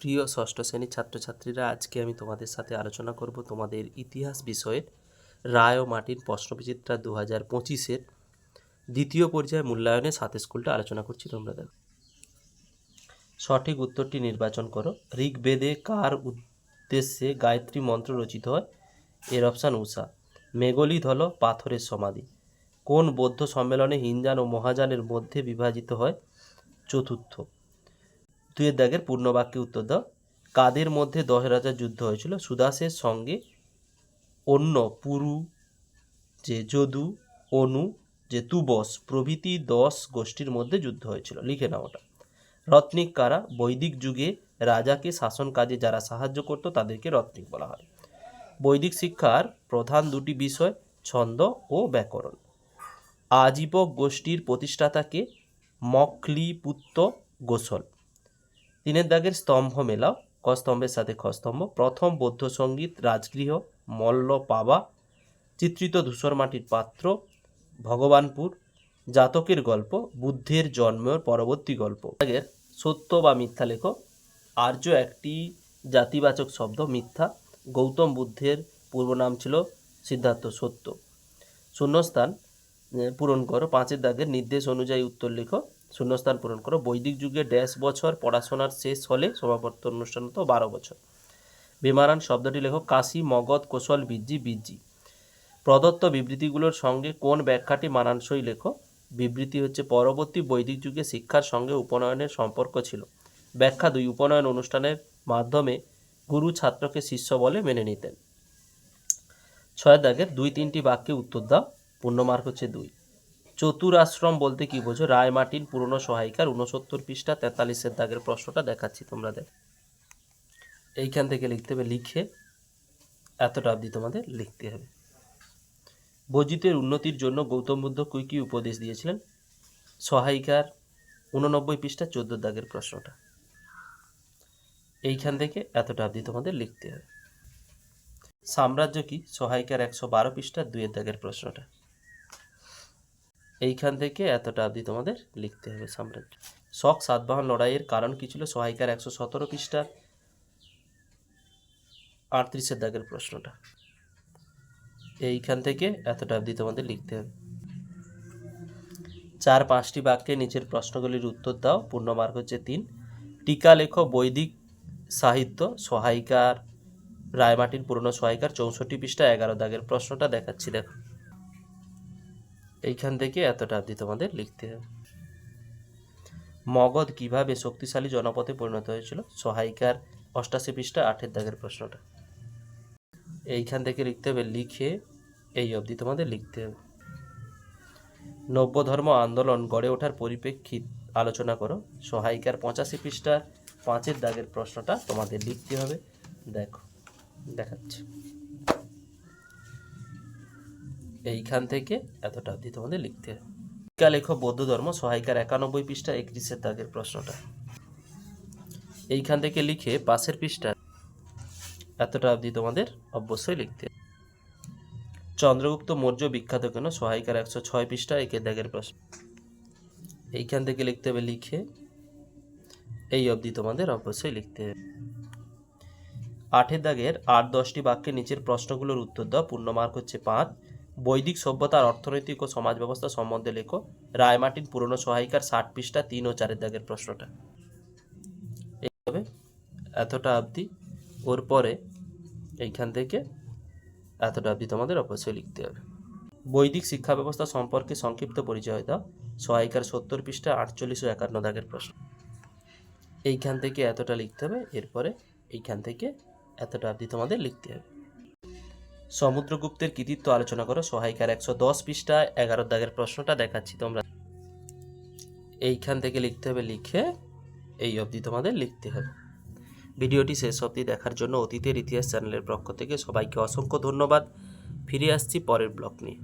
প্রিয় ষষ্ঠ শ্রেণির ছাত্রছাত্রীরা, আজকে আমি তোমাদের সাথে আলোচনা করব তোমাদের ইতিহাস বিষয়ের রায় ও মাটির প্রশ্নবিচিত্রা দু হাজার পঁচিশের দ্বিতীয় পর্যায়ে মূল্যায়নে সাথে স্কুলটা আলোচনা করছি তোমরা দেখো। সঠিক উত্তরটি নির্বাচন করো। ঋগ্বেদে কার উদ্দেশ্যে গায়ত্রী মন্ত্র রচিত হয়? এর অপশান উষা মেঘলিত হল পাথরের সমাধি। কোন বৌদ্ধ সম্মেলনে হিনজান ও মহাযানের মধ্যে বিভাজিত হয়? চতুর্থ। দুয়ের দাগের পূর্ণবাক্যে উত্তর দাও। কাদের মধ্যে দশ রাজার যুদ্ধ হয়েছিল? সুদাসের সঙ্গে অন্য পুরু, যে যদু, অনু, যে তুবস প্রভৃতি দশ গোষ্ঠীর মধ্যে যুদ্ধ হয়েছিল। লিখে নাও ওটা। রত্নিক কারা? বৈদিক যুগে রাজাকে শাসন কাজে যারা সাহায্য করত, তাদেরকে রত্নিক বলা হয়। বৈদিক শিক্ষার প্রধান দুটি বিষয়, ছন্দ ও ব্যাকরণ। আজীবক গোষ্ঠীর প্রতিষ্ঠাতাকে মক্লিপুত্ত গোসল তিনের দাগের স্তম্ভ মেলাও ক স্তম্ভের সাথে খ স্তম্ভ প্রথম বৌদ্ধ সংগীত রাজগৃহ, মল্ল পাবা, চিত্রিত ধূসর মাটির পাত্র, ভগবানপুর, জাতকের গল্প, বুদ্ধের জন্মের পরবর্তী গল্প। দাগের সত্য বা মিথ্যা লেখো, আর্য একটি জাতিবাচক শব্দ, মিথ্যা, গৌতম বুদ্ধের পূর্ব নাম ছিল সিদ্ধার্থ সত্য। শূন্যস্থান পূরণ করো, পাঁচের দাগের নির্দেশ অনুযায়ী উত্তর লেখো শূন্যস্থান পূরণ করো। বৈদিক যুগে ড্যাশ বছর, পড়াশোনার শেষ হলে সমাবর্তন অনুষ্ঠান তো বারো বছর। বিমারান শব্দটি লেখো, কাশি, মগধ, কোশল, বিজ্জি বিজ্জি। প্রদত্ত বিবৃতিগুলোর সঙ্গে কোন ব্যাখ্যাটি মানানসই লেখো? বিবৃতি হচ্ছে, পরবর্তী বৈদিক যুগে শিক্ষার সঙ্গে উপনয়নের সম্পর্ক ছিল। ব্যাখ্যা দুই, উপনয়ন অনুষ্ঠানের মাধ্যমে গুরু ছাত্রকে শিষ্য বলে মেনে নিতেন। ছয় দাগের দুই তিনটি বাক্যে উত্তর দাও পূর্ণমার্ক হচ্ছে দুই। চতুরাশ্রম বলতে কি বোঝো? রায় মার্টিন পুরনো সহায়িকার উনসত্তর পৃষ্ঠা তেতাল্লিশের দাগের প্রশ্নটা দেখাচ্ছি তোমরা দেখ এইখান থেকে লিখতে হবে, লিখে এতটা অবধি তোমাদের লিখতে হবে। বজিতের উন্নতির জন্য গৌতম বুদ্ধ কী কী উপদেশ দিয়েছিলেন? সহায়িকার উননব্বই পৃষ্ঠা চোদ্দ দাগের প্রশ্নটা। এইখান থেকে এতটা অবধি তোমাদের লিখতে হবে। সাম্রাজ্য কি? সহায়িকার একশো বারো পৃষ্ঠা দুয়ের দাগের প্রশ্নটা। এইখান থেকে এতটা অবধি তোমাদের লিখতে হবে সাম্রাজ্য শক সাতবাহন লড়াইয়ের কারণ কি ছিল? সহায়িকার একশো সতেরো পৃষ্ঠা আটত্রিশের দাগের প্রশ্নটা। এইখান থেকে এতটা অবধি তোমাদের লিখতে হবে। চার পাঁচটি বাক্যে নিচের প্রশ্নগুলির উত্তর দাও। পূর্ণমার্ক হচ্ছে তিন। টিকা লেখ বৈদিক সাহিত্য। সহায়িকার রায়মাটির পুরনো সহায়িকার চৌষট্টি পৃষ্ঠা এগারো দাগের প্রশ্নটা দেখাচ্ছি, দেখো। এইখান থেকে এতটা অবধি তোমাদের লিখতে হবে। মগধ কীভাবে শক্তিশালী জনপথে পরিণত হয়েছিল? সহায়িকার অষ্টাশি পৃষ্ঠা আঠের দাগের প্রশ্নটা। এইখান থেকে লিখতে হবে, লিখে এই অবধি তোমাদের লিখতে হবে। নব্য ধর্ম আন্দোলন গড়ে ওঠার পরিপ্রেক্ষিত আলোচনা করো। সহায়িকার পঁচাশি পৃষ্ঠার পাঁচের দাগের প্রশ্নটা তোমাদের লিখতে হবে। দেখো, দেখাচ্ছি। এইখান থেকে এতটা অবধি তোমাদের লিখতে টিকা বৌদ্ধ ধর্ম সহায়িকার একানব্বই পৃষ্ঠা একত্রিশের দাগের প্রশ্নটা। এইখান থেকে লিখে পাশের পৃষ্ঠা এতটা অবধি তোমাদের অবশ্যই লিখতে চন্দ্রগুপ্ত মৌর্য বিখ্যাত কেন? সহায়িকার একশো ছয় পৃষ্ঠা একের দাগের প্রশ্ন। এইখান থেকে লিখতে হবে লিখে এই অবধি তোমাদের অবশ্যই লিখতে হবে। আটের দাগের আট দশটি বাক্যে নিচের প্রশ্নগুলোর উত্তর দাও। পূর্ণমার্ক হচ্ছে পাঁচ। বৈদিক সভ্যতার অর্থনৈতিক ও সমাজ ব্যবস্থা সম্বন্ধে লেখো। রায়মার্টিন পুরনো সহায়িকার ষাট পৃষ্ঠা তিন ও চারের দাগের প্রশ্নটা। এইভাবে এতটা অবধি ওর পরে এইখান থেকে এতটা অবধি তোমাদের অবশ্যই লিখতে হবে। বৈদিক শিক্ষা ব্যবস্থা সম্পর্কে সংক্ষিপ্ত পরিচয় দাও। সহায়িকার সত্তর পৃষ্ঠা আটচল্লিশ ও একান্ন দাগের প্রশ্ন। এইখান থেকে এতটা লিখতে হবে, এরপরে এইখান থেকে এতটা অবধি তোমাদের লিখতে হবে। সমুদ্রগুপ্তের কৃতিত্ব আলোচনা করো। সহায়িকার একশো দশ পৃষ্ঠা, এগারো দাগের প্রশ্নটা দেখাচ্ছি তোমরা। এইখান থেকে লিখতে হবে লিখে, এই অবধি তোমাদের লিখতে হবে। ভিডিওটি শেষ অবধি দেখার জন্য অতীতের ইতিহাস চ্যানেলের পক্ষ থেকে সবাইকে অসংখ্য ধন্যবাদ। ফিরে আসছি পরের ব্লগ নিয়ে।